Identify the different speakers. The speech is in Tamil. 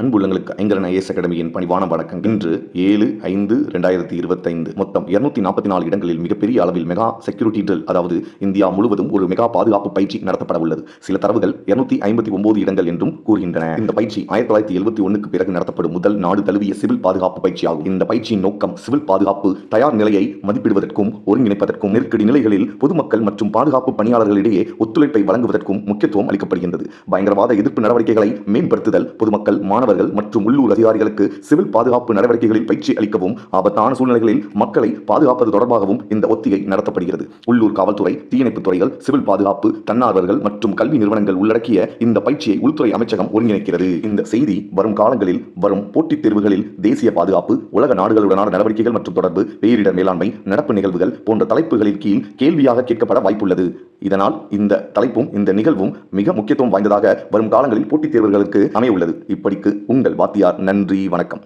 Speaker 1: அன்புள்ளங்களுக்கு ஐங்கரன் ஐஎஸ் அகாடமியின் பணிவான வணக்கம் இன்று ஏழு ஐந்து ரெண்டாயிரத்தி இருபத்தைந்து மொத்தம் இருநூத்தி நாற்பத்தி நாலு இடங்களில் மிகப்பெரிய அளவில் மெகா செக்யூரிட்டி ட்ரில் அதாவது இந்தியா முழுவதும் ஒரு மெகா பாதுகாப்பு பயிற்சி நடத்தப்பட உள்ளது. சில தரவுகள் இருநூத்தி ஐம்பத்தி ஒன்பது இடங்கள் என்றும் கூறுகின்றன. இந்த பயிற்சி ஆயிரத்தி தொள்ளாயிரத்தி எழுபத்தி ஒன்னுக்கு பிறகு நடத்தப்படும் முதல் நாடு தழுவிய சிவில் பாதுகாப்பு பயிற்சியாகும். இந்த பயிற்சியின் நோக்கம் சிவில் பாதுகாப்பு தயார் நிலையை மதிப்பிடுவதற்கும் ஒருங்கிணைப்பதற்கும் நெருக்கடி நிலைகளில் பொதுமக்கள் மற்றும் பாதுகாப்பு பணியாளர்களிடையே ஒத்துழைப்பை வழங்குவதற்கும் முக்கியத்துவம் அளிக்கப்படுகின்றது. பயங்கரவாத எதிர்ப்பு நடவடிக்கைகளை மேம்படுத்துதல் பொதுமக்கள் மாணவர் மாணவர்கள் மற்றும் உள்ளூர் அதிகாரிகளுக்கு சிவில் பாதுகாப்பு நடவடிக்கைகளில் பயிற்சி அளிக்கவும் ஆபத்தான சூழ்நிலைகளில் மக்களை பாதுகாப்பது தொடர்பாகவும் இந்த ஒத்திகை நடத்தப்படுகிறது. உள்ளூர் காவல்துறை தீயணைப்புத் துறைகள் சிவில் பாதுகாப்பு தன்னார்வர்கள் மற்றும் கல்வி நிறுவனங்கள் உள்ளடக்கிய இந்த பயிற்சியை உள்துறை அமைச்சகம் ஒருங்கிணைக்கிறது. இந்த செய்தி வரும் காலங்களில் வரும் போட்டித் தேர்வுகளில் தேசிய பாதுகாப்பு உலக நாடுகளுடனான நடவடிக்கைகள் மற்றும் தொடர்பு பேரிடர் மேலாண்மை நடப்பு நிகழ்வுகள் போன்ற தலைப்புகளின் கீழ் கேள்வியாக கேட்கப்பட வாய்ப்புள்ளது. இதனால் இந்த தலைப்பும் இந்த நிகழ்வும் மிக முக்கியத்துவம் வாய்ந்ததாக வரும் காலங்களில் போட்டித் தேர்வுகளுக்கு அமைய உள்ளது இப்படிக்கு உங்கள் வாத்தியார் நன்றி வணக்கம்.